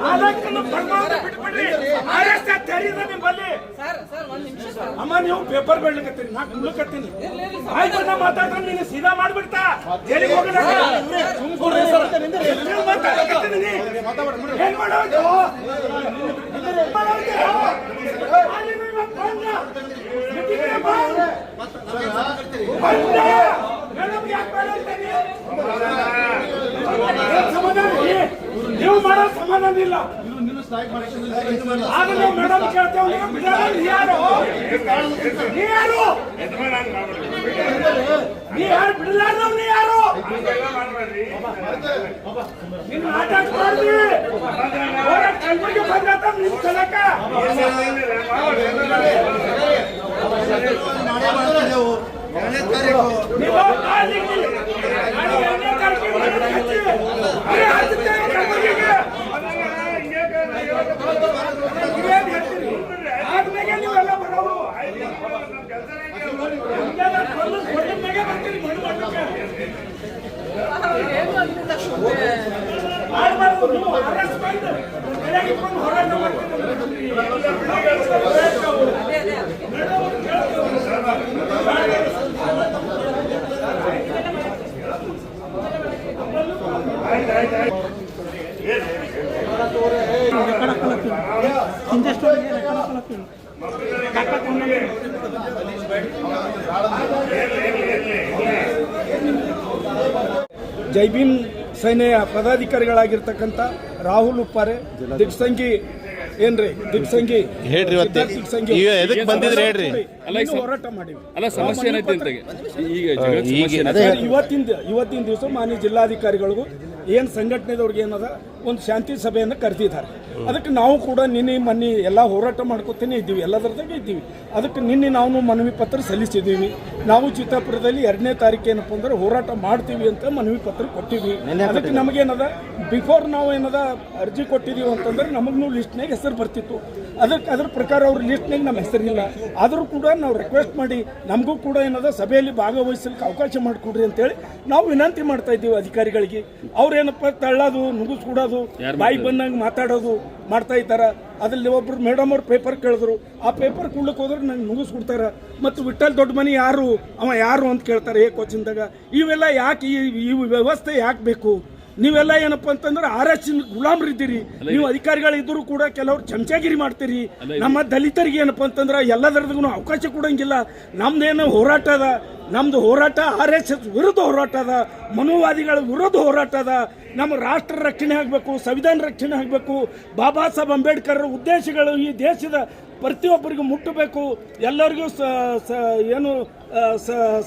ನಾಲ್ಕನ್ನು ಪರಮಾವಧಿ ಬಿಟ್ಬಿಡ್ರಿ. RSS ತೆರೀದ ನಿಮ್ಮಲ್ಲಿ. ಅಮ್ಮ, ನೀವು ಪೇಪರ್ ಬೆಳ್ಲಿಕತ್ತೀನಿ ನಾ ಕುಡ್ಲಿಕತ್ತೀನಿ ಆಯ್ತು ನಾ ಮಾತಾಡ್ತಾರೆ ನೀನು ಸೀದಾ ಮಾಡ್ಬಿಡ್ತಾ ಮಾಡೋದು? ಏನ್ ಮಾಡೋದು? ಅಲ್ಲಿ ನಿಮ್ಮ ಬಂದ. ಮಿಟಿಂಗಿಗೆ ಬಾ. ಬಂದ. ಮೇಡಮ್ ಯಾಕ್ ಬೇಡ ಅಂತೀರಿ? ಏನ್ ಸಮಾಧಾನ ರೀ? ನೀವು ಮಾಡೋ ಸಮಾಧಾನ ಇಲ್ಲ ಮೇಡಮ್ ಕೇಳ್ತೇವೆ ಯಾರು ನೀ ಯಾರು ನೀ ಯಾರು ಬಿಡಲಾರ್ದವ್ ನೀ ಯಾರು ನಿನ್ನ ಆಟ ಆಡ್ಬಾರ್ದು. ಮಾಡ್ಬಾರ್ದು ನೀವು ಸೇನೆಯ ಪದಾಧಿಕಾರಿಗಳಾಗಿರ್ತಕ್ಕಂಥ ರಾಹುಲ್ ಉಪ್ಪಾರೆ ದಿಗ್ಸಂಗಿ ಏನ್ರಿ ದಿಗ್ಸಂಗಿ ಹೇಳ್ರಿ ಇವತ್ತು. ದಿಗ್ಸಂಗಿ ಈಗ ಎದಕ್ ಬಂದಿದ್ರಿ ಹೇಳ್ರಿ? ಇನ್ನೂ ಹೋರಾಟ ಮಾಡಿವಿ ಅಲ್ಲ ಸಮಸ್ಯೆ ಏನೈತಿ ಅಂತ ಈಗ ಈಗ ಇವತ್ತಿನ ಇವತ್ತಿನ ದಿವಸ ಮಾನ್ಯ ಜಿಲ್ಲಾಧಿಕಾರಿಗಳಿಗೂ ಏನು ಸಂಘಟನೆದವ್ರಿಗೆ ಏನದ? ಒಂದು ಶಾಂತಿ ಸಭೆಯನ್ನು ಕರೆದಿದ್ದಾರೆ. ಅದಕ್ಕೆ ನಾವು ಕೂಡ ನಿನ್ನೆ ಮೊನ್ನೆ ಎಲ್ಲ ಹೋರಾಟ ಮಾಡ್ಕೊತೇನೆ ಇದ್ದೀವಿ. ಎಲ್ಲದರದಾಗ ಇದ್ದೀವಿ. ಅದಕ್ಕೆ ನಿನ್ನೆ ನಾವು ಮನವಿ ಪತ್ರ ಸಲ್ಲಿಸಿದ್ದೀವಿ. ನಾವು ಚಿತ್ತಾಪುರದಲ್ಲಿ ಎರಡನೇ ತಾರೀಕು ಏನಪ್ಪ ಅಂದ್ರೆ ಹೋರಾಟ ಮಾಡ್ತೀವಿ ಅಂತ ಮನವಿ ಪತ್ರ ಕೊಟ್ಟಿವಿ ಅದಕ್ಕೆ ನಮಗೇನದ ಬಿಫೋರ್ ನಾವು ಏನದ ಅರ್ಜಿ ಕೊಟ್ಟಿದ್ದೀವಿ ಅಂತಂದ್ರೆ ನಮಗೂ ಲಿಸ್ಟ್ನಾಗ ಹೆಸರು ಬರ್ತಿತ್ತು. ಅದಕ್ಕೆ ಅದ್ರ ಪ್ರಕಾರ ಅವ್ರ ಲಿಸ್ಟ್ನಾಗ ನಮ್ಮ ಹೆಸರಿಲ್ಲ. ಆದರೂ ಕೂಡ ನಾವು ರಿಕ್ವೆಸ್ಟ್ ಮಾಡಿ ನಮಗೂ ಕೂಡ ಏನದ ಸಭೆಯಲ್ಲಿ ಭಾಗವಹಿಸಲಿಕ್ಕೆ ಅವಕಾಶ ಮಾಡಿಕೊಡ್ರಿ ಅಂತೇಳಿ ನಾವು ವಿನಂತಿ ಮಾಡ್ತಾ ಇದ್ದೀವಿ ಅಧಿಕಾರಿಗಳಿಗೆ. ಅವ್ರೇನಪ್ಪ ತಳ್ಳೋದು ನುಗ್ಗಿಸ್ಕೊಡೋದು ಬಾಯಿ ಬಂದಂಗೆ ಮಾತಾಡೋದು ಮಾಡ್ತಾ ಇದ್ದಾರೆ. ಅದ್ರಲ್ಲಿ ಒಬ್ರು ಮೇಡಮ್ ಅವ್ರು ಪೇಪರ್ ಕೇಳಿದ್ರು. ಆ ಪೇಪರ್ ಕೊಡ್ಲಿಕ್ಕೆ ಹೋದ್ರೆ ನಂಗೆ ನುಗ್ಗಿಸ್ಕೊಡ್ತಾರ ಮತ್ತು ವಿಠಲ್ ದೊಡ್ಡ ಮನೆ ಯಾರು? ಅವ ಯಾರು ಅಂತ ಕೇಳ್ತಾರೆ ಏ ಕೋಚಿಂದಾಗ ಇವೆಲ್ಲ ಯಾಕೆ ಈ ಈ ವ್ಯವಸ್ಥೆ ಯಾಕೆ ಬೇಕು? ನೀವೆಲ್ಲ ಏನಪ್ಪ ಅಂತಂದ್ರೆ ಆರ್ ಎಸ್ ಗುಲಾಮ್ರಿದ್ದೀರಿ. ನೀವು ಅಧಿಕಾರಿಗಳಿದ್ರು ಕೂಡ ಕೆಲವರು ಚಮಚಾಗಿರಿ ಮಾಡ್ತೀರಿ. ನಮ್ಮ ದಲಿತರಿಗೆ ಏನಪ್ಪ ಅಂತಂದ್ರೆ ಎಲ್ಲದರದಗೂ ಅವಕಾಶ ಕೊಡಂಗಿಲ್ಲ. ನಮ್ದೇನು ಹೋರಾಟ ಅದ? ನಮ್ದು ಹೋರಾಟ ಆರ್ ಎಸ್ ಎಸ್ ವಿರುದ್ಧ ಹೋರಾಟ ಅದ. ಮನುವಾದಿಗಳ ವಿರುದ್ಧ ಹೋರಾಟ ಅದ. ನಮ್ಮ ರಾಷ್ಟ್ರ ರಕ್ಷಣೆ ಆಗಬೇಕು ಸಂವಿಧಾನ ರಕ್ಷಣೆ ಆಗಬೇಕು. ಬಾಬಾ ಸಾಹೇಬ್ ಅಂಬೇಡ್ಕರ್ ಉದ್ದೇಶಗಳು ಈ ದೇಶದ ಪ್ರತಿಯೊಬ್ಬರಿಗೂ ಮುಟ್ಟಬೇಕು. ಎಲ್ಲರಿಗೂ ಸ- ಸ- ಏನು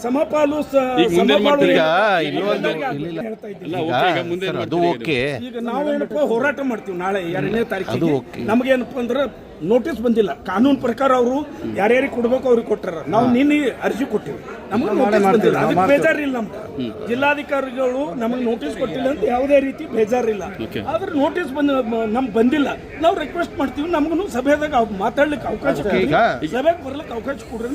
ಸಮಪಾಲು ಸ- ಈಗ ಮುಂದೆ ಸಮಪಾಲು ಈಗ ಏನು- ಇನ್ನೊಂದು ಎಲ್ಲರಿಗೂ ಹೇಳ್ತಾ ಇದ್ದೀನಿ. ಓಕೆ ಈಗ ಮುಂದೆ ಸರ್, ಅದು ಮಾಡ್ತೀರಿ? ಈಗ ಓಕೆ. ಈಗ ನಾವೇನಪ್ಪ ಹೋರಾಟ ಮಾಡ್ತೀವಿ ನಾಳೆ ಎರಡನೇ ತಾರೀಕು ಅದು ಓಕೆ. ನಮಗೇನಪ್ಪ ಅಂದ್ರೆ ನೋಟಿಸ್ ಬಂದಿಲ್ಲ. ಕಾನೂನು ಪ್ರಕಾರ ಅವರು ಯಾರ್ಯಾರಿಗೆ ಕೊಡ್ಬೇಕು ಅವ್ರಿಗೆ ಕೊಟ್ಟಾರ. ನಾವು ನಿನ್ನೆ ಅರ್ಜಿ ಕೊಟ್ಟಿವಿ. ನಮಗೆ ನೋಟಿಸ್ ಬಂದಿಲ್ಲ. ಅದಕ್ಕೆ ಬೇಜಾರಿಲ್ಲ ನಮ್ಗೆ. ಜಿಲ್ಲಾಧಿಕಾರಿಗಳು ನಮಗೆ ನೋಟಿಸ್ ಕೊಟ್ಟಿಲ್ಲ ಅಂತ ಯಾವುದೇ ರೀತಿ ಬೇಜಾರಿಲ್ಲ. ಇಲ್ಲ ಆದ್ರೆ ನೋಟಿಸ್ ಬಂದ ನಮ್ಗೆ ಬಂದಿಲ್ಲ. ನಾವು ರಿಕ್ವೆಸ್ಟ್ ಮಾಡ್ತೀವಿ ನಮಗೂ ಸಭೆದಾಗ ಮಾತಾಡ್ಲಿಕ್ಕೆ ಅವಕಾಶ ಸಭೆಗೆ ಬರ್ಲಿಕ್ಕೆ ಅವಕಾಶ ಕೊಡ್ರಿ.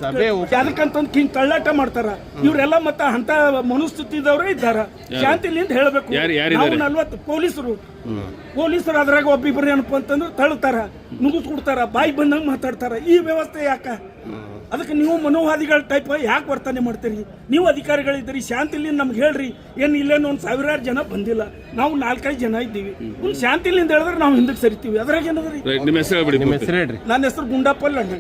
ಅದಕ್ಕಂತಂದ್ ಹಿಂಗ್ ತಳ್ಳಾಟ ಮಾಡ್ತಾರ. ಇವರೆಲ್ಲ ಮತ್ತೆ ಅಂತ ಮನುಸ್ಥಿತಿದವರೇ ಇದ್ದಾರ. ಶಾಂತಿಲಿಂದ ಹೇಳ್ಬೇಕು. ನಲ್ವತ್ತು ಪೊಲೀಸರು. ಪೊಲೀಸರು ಅದ್ರಾಗ ಒಬ್ಬಿಬ್ರು ಏನಪ್ಪ ಅಂತಂದ್ರೆ ತಳ್ತಾರ ನುಗ್ಗಿಸ್ಕೊಡ್ತಾರ ಬಾಯಿ ಬಂದಂಗೆ ಮಾತಾಡ್ತಾರ. ಈ ವ್ಯವಸ್ಥೆ ಯಾಕ? ಅದಕ್ಕೆ ನೀವು ಮನೋವಾದಿಗಳ ಟೈಪ್ ಯಾಕೆ ವರ್ತನೆ ಮಾಡ್ತೀರಿ? ನೀವು ಅಧಿಕಾರಿಗಳಿದ್ದೀರಿ ಶಾಂತಿಲಿಂದ ನಮ್ಗೆ ಹೇಳ್ರಿ. ಏನು ಇಲ್ಲೇನು ಒಂದು ಸಾವಿರಾರು ಜನ ಬಂದಿಲ್ಲ. ನಾವು ನಾಲ್ಕೈದು ಜನ ಇದ್ದೀವಿ. ಒಂದು ಶಾಂತಿಲಿಂದ ಹೇಳಿದ್ರೆ ನಾವು ಹಿಂದಕ್ಕೆ ಸರಿತೀವಿ. ಅದ್ರಾಗ ಏನದ್ರಿ? ರೀ ನಿಮ್ಮ ಹೆಸರು ಹೇಳ್ಬಿಡಿ ನಿಮ್ಮ ಹೆಸರು ಹೇಳ್ರಿ. ನನ್ನ ಹೆಸರು ಗುಂಡಾಪಲ್ಲಿ ಅಣ್ಣ